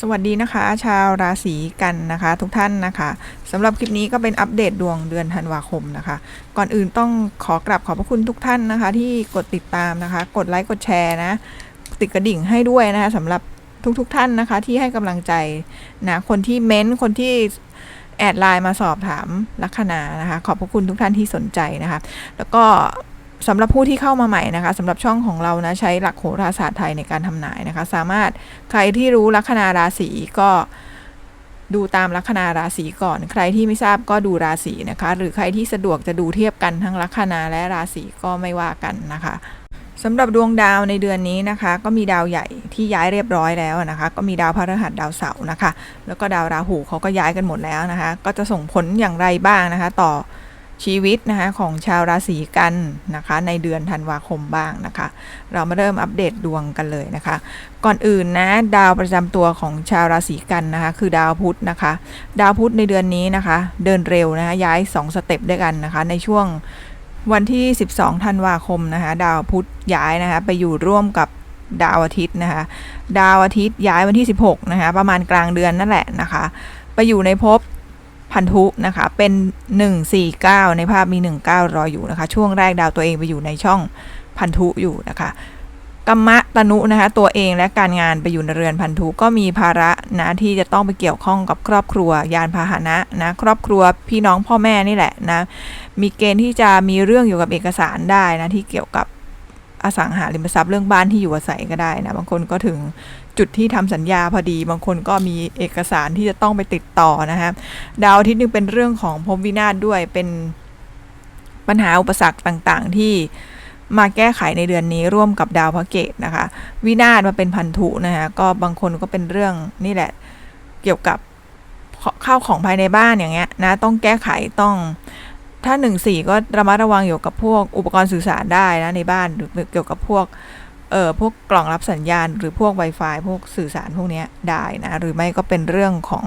สวัสดีนะคะ ชาวราศีกันนะคะ ทุกท่านนะคะสำหรับคลิปนี้ก็เป็นอัปเดตดวงเดือนธันวาคมนะคะ ก่อนอื่นต้องขอกราบขอบพระคุณทุกท่านนะคะ ที่กดติดตามนะคะ กดไลค์กดแชร์นะ ติดกระดิ่งให้ด้วยนะคะสำหรับทุกๆทท่านนะคะ ที่ให้กำลังใจนะคนที่เม้นต์คนที่แอดไลน์มาสอบถามลัคนานะคะ ขอบพระคุณทุกท่านที่สนใจนะคะ แล้วก็ สำหรับผู้ที่เข้ามาใหม่นะคะสำหรับช่องของเรานะใช้หลักโหราศาสตร์ไทยในการทำนายนะคะ สามารถใครที่รู้ลัคนาราศีก็ดูตามลัคนาราศีก่อน ใครที่ไม่ทราบก็ดูราศีนะคะ หรือใครที่สะดวกจะดูเทียบกันทั้งลัคนาและราศีก็ไม่ว่ากันนะคะสำหรับดวงดาวในเดือนนี้นะคะ ก็มีดาวใหญ่ที่ย้ายเรียบร้อยแล้วนะคะ ก็มีดาวพฤหัสดาวเสาร์นะคะ แล้วก็ดาวราหูเขาก็ย้ายกันหมดแล้วนะคะ ก็จะส่งผลอย่างไรบ้างนะคะ ต่อ ชีวิตนะคะของชาวราศีกันนะคะในเดือนธันวาคมบ้างนะคะ เรามาเริ่มอัปเดตดวงกันเลยนะคะ ก่อนอื่นนะดาวประจำตัวของชาวราศีกันนะคะคือดาวพุธนะคะ ดาวพุธในเดือนนี้นะคะ เดินเร็วนะคะย้าย 2 สเต็ปด้วยกันนะคะ ในช่วงวันที่ 12 ธันวาคมนะคะดาวพุธย้ายนะคะไปอยู่ร่วมกับดาวอาทิตย์นะคะ ดาวอาทิตย์ย้ายวันที่ 16 นะคะ ประมาณกลางเดือนนั่นแหละนะคะ ไปอยู่ในภพ พันธุนะคะ เป็น 149 ในภาพมี 19 รออยู่นะคะ ช่วงแรกดาวตัวเองไปอยู่ในช่องพันธุอยู่นะคะกัมมะตนุนะคะ ตัวเองและการงานไปอยู่ในเรือนพันธุก็มีภาระนะที่จะต้องไปเกี่ยวข้องกับครอบครัวยานพาหนะนะครอบครัวพี่น้องพ่อแม่นี่แหละนะมีเกณฑ์ที่จะมีเรื่องเกี่กับเอกสารได้นะที่เกี่ยวกับ อสังหาริมทรัพย์เรื่องบ้านที่อยู่อาศัยก็ได้นะบางคนก็ถึงจุดที่ทำสัญญาพอดี บางคนก็มีเอกสารที่จะต้องไปติดต่อนะฮะดาวอาทิตย์นึงเป็นเรื่องของภพวินาศด้วยเป็นปัญหาอุปสรรคต่างๆที่มาแก้ไขในเดือนนี้ร่วมกับดาวพระเกตนะคะ วินาศมาเป็นพันธุนะคะก็บางคนก็เป็นเรื่องนี่แหละเกี่ยวกับข้าวของภายในบ้านอย่างเงี้ยนะต้องแก้ไขต้อง ถ้าหนึ่งสี่ก็ระมัดระวังเกี่ยวกับพวกอุปกรณ์สื่อสารได้นะในบ้านหรือเกี่ยวกับพวกเอ่อพวกกล่องรับสัญญาณ หรือพวก Wi-Fi พวกสื่อสารพวกนี้ได้นะหรือไม่ก็เป็นเรื่องของ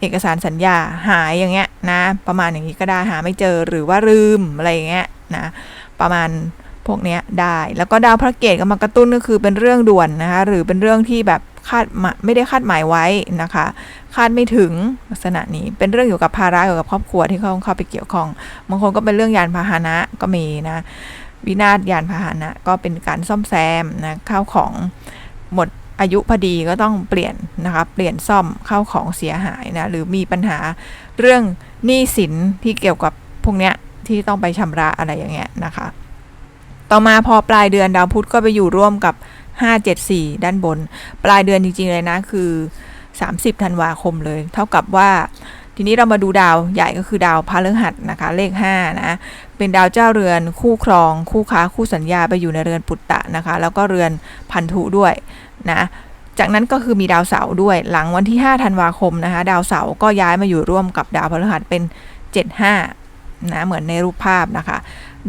เอกสารสัญญาหายอย่างเงี้ยนะประมาณอย่างนี้ก็ได้หาไม่เจอหรือว่าลืมอะไรอย่างเงี้ยนะประมาณพวกนี้ได้ แล้วก็ดาวพระเกตก็มากระตุ้นก็คือเป็นเรื่องด่วนนะคะหรือเป็นเรื่องที่แบบ คาดไม่ได้คาดหมายไว้นะคะ คาดไม่ถึงลักษณะนี้เป็นเรื่องเกี่ยวกับภาระเกี่ยวกับครอบครัวที่เขาเข้าไปเกี่ยวข้องบางคนก็เป็นเรื่องยานพาหนะก็มีนะวินาศยานพาหนะก็เป็นการซ่อมแซมนะข้าวของหมดอายุพอดีก็ต้องเปลี่ยนนะคะเปลี่ยนซ่อมข้าวของเสียหายนะหรือมีปัญหาเรื่องหนี้สินที่เกี่ยวกับพวกเนี้ยที่ต้องไปชำระอะไรอย่างเงี้ยนะคะ ต่อมาพอปลายเดือนดาวพุธก็ไปอยู่ร่วมกับ 574 ด้านบน ปลายเดือนจริง ๆ เลยนะ คือ 30ธันวาคมเลย เท่ากับว่าทีนี้เรามาดูดาวใหญ่ก็คือดาวพฤหัสนะคะ เลข5นะเป็นดาวเจ้าเรือนคู่ครอง คู่ค้าคู่สัญญาไปอยู่ในเรือนปุตตะนะคะ แล้วก็เรือนพันธุด้วยนะจากนั้นก็คือมีดาวเสาร์ด้วย หลังวันที่ 5 ธันวาคมนะคะ ดาวเสาร์ก็ย้ายมาอยู่ร่วมกับดาวพฤหัสเป็น 75นะเหมือนในรูปภาพนะคะ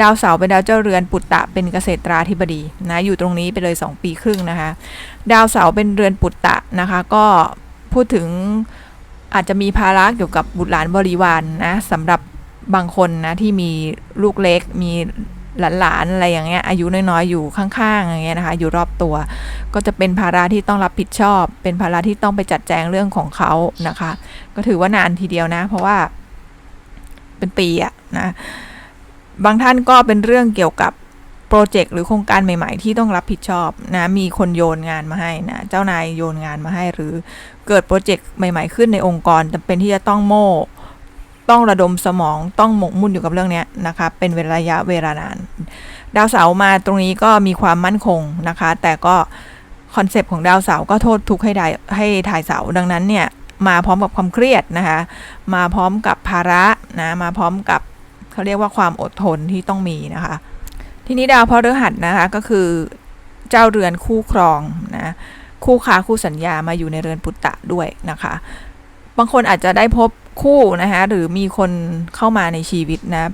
ดาวเสาร์เป็นดาวเจ้าเรือน ปุตตะเป็นเกษตราธิบดีนะอยู่ตรงนี้ไปเลย 2 ปีครึ่งนะคะ ดาวเสาร์เป็นเรือนปุตตะนะคะ ก็พูดถึงอาจจะมีภาระเกี่ยวกับบุตรหลานบริวารนนะสำหรับบางคนนะที่มีลูกเล็กมีหลานๆอะไรอย่างเงี้ยอายุน้อยๆอยู่ข้างๆอย่างเงี้ยนะคะอยู่รอบตัว ก็จะเป็นภาระที่ต้องรับผิดชอบ เป็นภาระที่ต้องไปจัดแจงเรื่องของเขานะคะ ก็ถือว่านานทีเดียวนะ เพราะว่าเป็นปีอะนะ บางท่านก็เป็นเรื่องเกี่ยวกับโปรเจกต์หรือโครงการใหม่ ๆ ที่ต้องรับผิดชอบนะมีคนโยนงานมาให้นะเจ้านายโยนงานมาให้ หรือเกิดโปรเจกต์ใหม่ ๆ ขึ้นในองค์กรจำเป็นที่จะต้องโม่ต้องระดมสมองต้องหมกมุ่นอยู่กับเรื่องนี้นะคะ เป็นเวลาระยะเวลานาน ดาวเสาร์มาตรงนี้ก็มีความมั่นคงนะคะ แต่ก็คอนเซปต์ของดาวเสาร์ก็โทษทุกให้ได้ให้ถ่ายเสาดังนั้นเนี่ยมาพร้อมกับความเครียดนะคะ มาพร้อมกับภาระนะมาพร้อมกับ เขาเรียกว่าความอดทนที่ต้องมีนะคะ ทีนี้ดาวพฤหัสนะคะก็คือเจ้าเรือนคู่ครองนะคู่ค้าคู่สัญญามาอยู่ในเรือนปุตตะด้วยนะคะ บางคนอาจจะได้พบคู่นะคะหรือมีคนเข้ามาในชีวิตนะ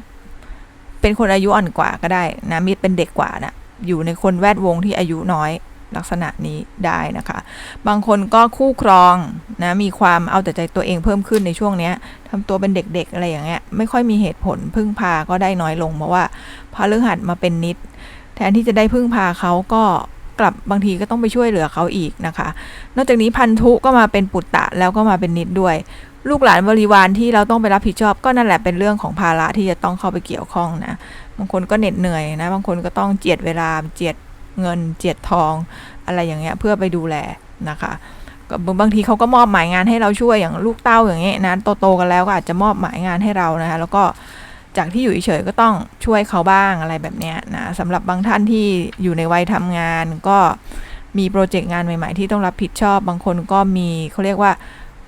เป็นคนอายุอ่อนกว่าก็ได้นะมีเป็นเด็กกว่านะอยู่ในคนแวดวงที่อายุน้อย ลักษณะนี้ได้นะคะ บางคนก็คู่ครองนะมีความเอาแต่ใจตัวเองเพิ่มขึ้นในช่วงนี้ทำตัวเป็นเด็กๆอะไรอย่างเงี้ยไม่ค่อยมีเหตุผลพึ่งพาก็ได้น้อยลง เพราะว่าพอเรื่องหัดมาเป็นนิด แทนที่จะได้พึ่งพาเขาก็กลับบางทีก็ต้องไปช่วยเหลือเขาอีกนะคะ นอกจากนี้พันธุก็มาเป็นปุตตะแล้วก็มาเป็นนิดด้วย ลูกหลานบริวารที่เราต้องไปรับผิดชอบ ก็นั่นแหละเป็นเรื่องของภาระที่จะต้องเข้าไปเกี่ยวข้องนะ บางคนก็เหน็ดเหนื่อยนะ บางคนก็ต้องเจียดเวลาเจียด เงินเจียดทองอะไรอย่างเงี้ยเพื่อไปดูแลนะคะก็บางบางทีเขาก็มอบหมายงานให้เราช่วยอย่างลูกเต้าอย่างเงี้ยนะโตๆกันแล้วก็อาจจะมอบหมายงานให้เรานะคะแล้วก็จากที่อยู่เฉยๆก็ต้องช่วยเขาบ้างอะไรแบบเนี้ยนะสำหรับบางท่านที่อยู่ในวัยทำงานก็มีโปรเจกต์งานใหม่ ๆ ที่ต้องรับผิดชอบ บางคนก็มีเขาเรียกว่า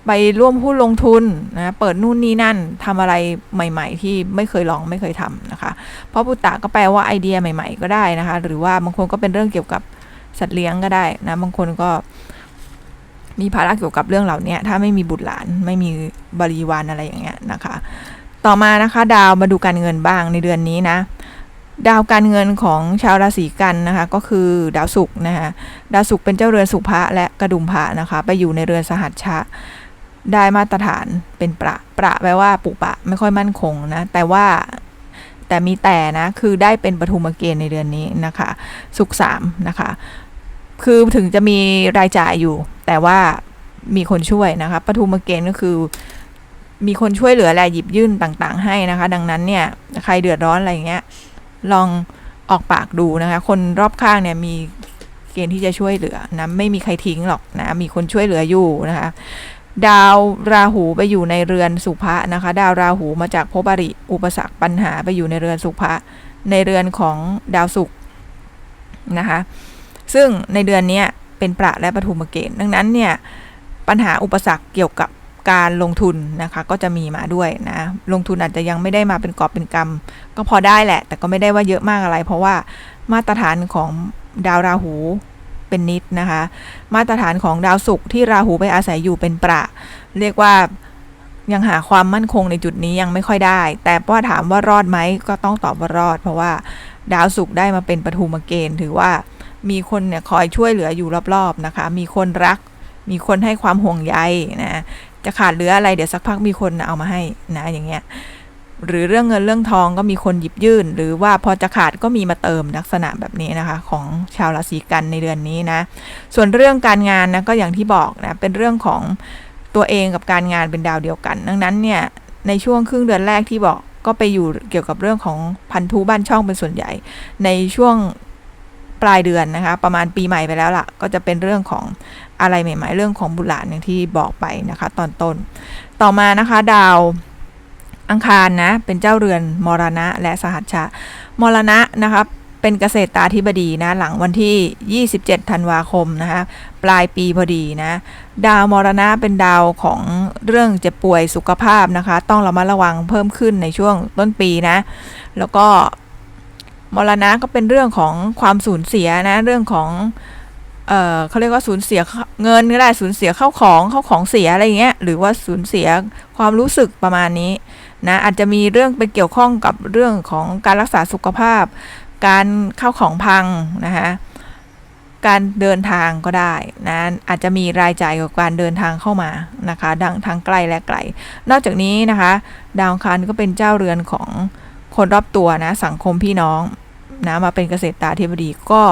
ไปร่วมหุ้นลงทุนนะเปิดนู่นนี่นั่นทำอะไรใหม่ ๆ ที่ไม่เคยลองไม่เคยทำนะคะ เพราะปุตตะก็แปลว่าไอเดียใหม่ ๆ ก็ได้นะคะ หรือว่าบางคนก็เป็นเรื่องเกี่ยวกับสัตว์เลี้ยงก็ได้นะบางคนก็มีภาระเกี่ยวกับเรื่องเหล่านี้ถ้าไม่มีบุตรหลานไม่มีบริวารอะไรอย่างเงี้ยนะคะ ต่อมานะคะดาวมาดูการเงินบ้างในเดือนนี้นะ ดาวการเงินของชาวราศีกันนะคะ ก็คือดาวศุกร์นะคะดาวศุกร์เป็นเจ้าเรือนสุภะและกระดุมพระนะคะ ไปอยู่ในเรือนสหัชชะ ได้มาตรฐานเป็นประประแปลว่าปุปะไม่ค่อยมั่นคงนะ แต่ว่าแต่มีแต่นะ คือได้เป็นปฐุมเกณฑ์ในเดือนนี้นะคะ สุขสามนะคะ คือถึงจะมีรายจ่ายอยู่ แต่ว่ามีคนช่วยนะคะปฐุมเกณฑ์ก็คือ มีคนช่วยเหลือแลหยิบยื่นต่างๆ ให้นะคะ ดังนั้นเนี่ย ใครเดือดร้อนอะไรเงี้ย ลองออกปากดูนะคะ คนรอบข้างเนี่ยมีเกณฑ์ที่จะช่วยเหลือนะ ไม่มีใครทิ้งหรอกนะ มีคนช่วยเหลืออยู่นะคะ ดาวราหูไปอยู่ในเรือนสุภะนะคะ ดาวราหูมาจากภพอริอุปสรรคปัญหาไปอยู่ในเรือนสุภะในเรือนของดาวศุกร์นะคะ ซึ่งในเดือนนี้เป็นประและปฐุมเกณฑ์ดังนั้นเนี่ยปัญหาอุปสรรคเกี่ยวกับการลงทุนนะคะ ก็จะมีมาด้วยนะ ลงทุนอาจจะยังไม่ได้มาเป็นกอบเป็นกำก็พอได้แหละ แต่ก็ไม่ได้ว่าเยอะมากอะไร เพราะว่ามาตรฐานของดาวราหู เป็นนิดนะคะ มาตรฐานของดาวศุกร์ที่ราหูไปอาศัยอยู่เป็นประ เรียกว่ายังหาความมั่นคงในจุดนี้ยังไม่ค่อยได้ แต่ว่าถามว่ารอดไหมก็ต้องตอบว่ารอด เพราะว่าดาวศุกร์ได้มาเป็นปฐุมเกณฑ์ ถือว่ามีคนเนี่ยคอยช่วยเหลืออยู่รอบๆนะคะ มีคนรัก มีคนให้ความห่วงใยนะ จะขาดเหลืออะไรเดี๋ยวสักพักมีคนเอามาให้นะอย่างเงี้ย หรือเรื่องเงินเรื่องทองก็มีคนหยิบยื่น หรือว่าพอจะขาดก็มีมาเติมลักษณะแบบนี้นะคะ ของชาวราศีกันในเดือนนี้นะ ส่วนเรื่องการงานนะก็อย่างที่บอกนะเป็นเรื่องของตัวเองกับการงานเป็นดาวเดียวกัน ดังนั้นเนี่ยในช่วงครึ่งเดือนแรกที่บอกก็ไปอยู่เกี่ยวกับเรื่องของพันธุบ้านช่องเป็นส่วนใหญ่ ในช่วงปลายเดือนนะคะ ประมาณปีใหม่ไปแล้วล่ะ ก็จะเป็นเรื่องของอะไรใหม่ ๆ เรื่องของบุหลานอย่างที่บอกไปนะคะ ตอนต้น ต่อมานะคะ ดาว อังคารนะ เป็นเจ้าเรือนมรณะและสหัชชะ มรณะนะคะเป็นเกษตรตาธิบดีนะ หลังวันที่ 27 ธันวาคมนะคะปลายปีพอดีนะ ดาวมรณะเป็นดาวของเรื่องเจ็บป่วยสุขภาพนะคะ ต้องระมัดระวังเพิ่มขึ้นในช่วงต้นปีนะ แล้วก็มรณะก็เป็นเรื่องของความสูญเสียนะ เรื่องของเออเขาเรียกว่าสูญเสียเงินก็ได้สูญเสียเข้าของเข้าของเสียอะไรเงี้ยหรือว่าสูญเสียความรู้สึกประมาณนี้ นะอาจจะมีเรื่องไปเกี่ยวข้องกับเรื่องของการรักษาสุขภาพ การเข้าของพังนะคะการเดินทางก็ได้นะอาจจะมีรายจ่ายกับการเดินทางเข้ามานะคะดังทางใกล้และไกล นอกจากนี้นะคะ ดาวอังคารก็เป็นเจ้าเรือนของคนรอบตัวนะสังคมพี่น้องนะมาเป็นเกษตรตาธิบดีก็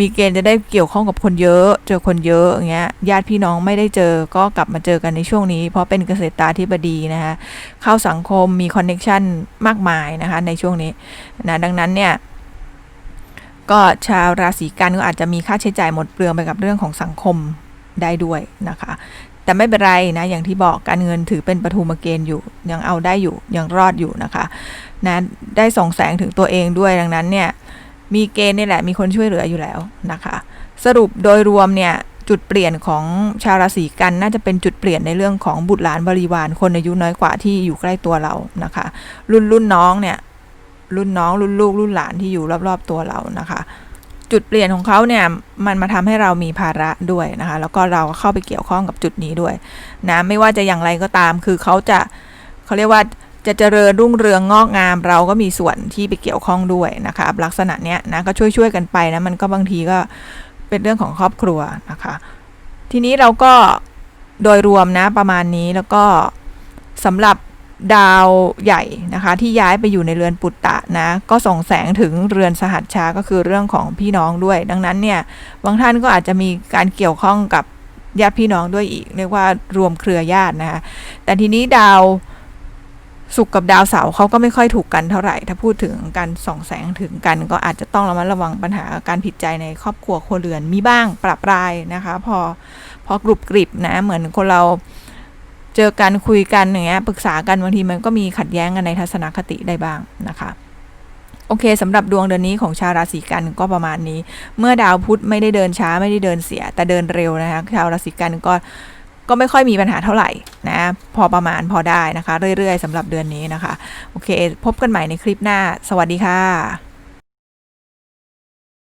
มีเกณฑ์จะได้เกี่ยวข้องกับคนเยอะ เจอคนเยอะอย่างเงี้ยญาติพี่น้องไม่ได้เจอก็กลับมาเจอกันในช่วงนี้ เพราะเป็นเกษตรตาธิบดีนะคะเข้าสังคมมีคอนเน็ชันมากมายนะคะในช่วงนี้นะดังนั้นเนี่ยก็ชาวราศีกันก็อาจจะมีค่าใช้จ่ายหมดเปลืองไปกับเรื่องของสังคมได้ด้วยนะคะ แต่ไม่เป็นไรนะอย่างที่บอกการเงินถือเป็นปฐุมเกณฑ์อยู่ ยังเอาได้อยู่ยังรอดอยู่นะคะนะได้ส่องแสงถึงตัวเองด้วยดังนั้นเนี่ย มีเกณฑ์นี่แหละมีคนช่วยเหลืออยู่แล้วนะคะ สรุปโดยรวมเนี่ยจุดเปลี่ยนของชาวราศีกันน่าจะเป็นจุดเปลี่ยนในเรื่องของบุตรหลานบริวารคนอายุน้อยกว่าที่อยู่ใกล้ตัวเรานะคะ รุ่นรุ่นน้องเนี่ยรุ่นน้องรุ่นลูกรุ่นหลานที่อยู่รอบๆตัวเรานะคะ จุดเปลี่ยนของเขาเนี่ยมันมาทำให้เรามีภาระด้วยนะคะ แล้วก็เราก็เข้าไปเกี่ยวข้องกับจุดนี้ด้วยนะไม่ว่าจะอย่างไรก็ตามคือเขาจะเขาเรียกว่า จะเจริญรุ่งเรืองงอกงามเราก็มีส่วนที่ไปเกี่ยวข้องด้วยนะคะลักษณะเนี้ยนะก็ช่วยช่วยๆกันไปนะมันก็บางทีก็เป็นเรื่องของครอบครัวนะคะ ทีนี้เราก็โดยรวมนะประมาณนี้แล้วก็สำหรับดาวใหญ่นะคะที่ย้ายไปอยู่ในเรือนปุตตะนะก็ส่งแสงถึงเรือนสหัชชาก็คือเรื่องของพี่น้องด้วย ดังนั้นเนี่ยบางท่านก็อาจจะมีการเกี่ยวข้องกับญาติพี่น้องด้วยอีก เรียกว่ารวมเครือญาตินะคะแต่ทีนี้ดาว ศุกกับดาวเสาร์เขาก็ไม่ค่อยถูกกันเท่าไหร่ ถ้าพูดถึงการส่องแสงถึงกันก็อาจจะต้องระมัดระวังปัญหาการผิดใจในครอบครัวครัวเรือนมีบ้างปรับรายนะคะ พอพอกรุบกริบนะ เหมือนคนเราเจอกันคุยกันอย่างเงี้ยปรึกษากันบางทีมันก็มีขัดแย้งกันในทัศนคติได้บ้างนะคะโอเคสำหรับดวงเดือนนี้ของชาวราศีกันก็ประมาณนี้ เมื่อดาวพุธไม่ได้เดินช้าไม่ได้เดินเสีย แต่เดินเร็วนะคะชาวราศีกันก็ ก็ไม่ค่อยมีปัญหาเท่าไหร่นะพอประมาณพอได้นะคะ เรื่อยๆสำหรับเดือนนี้นะคะ โอเค พบกันใหม่ในคลิปหน้า สวัสดีค่ะ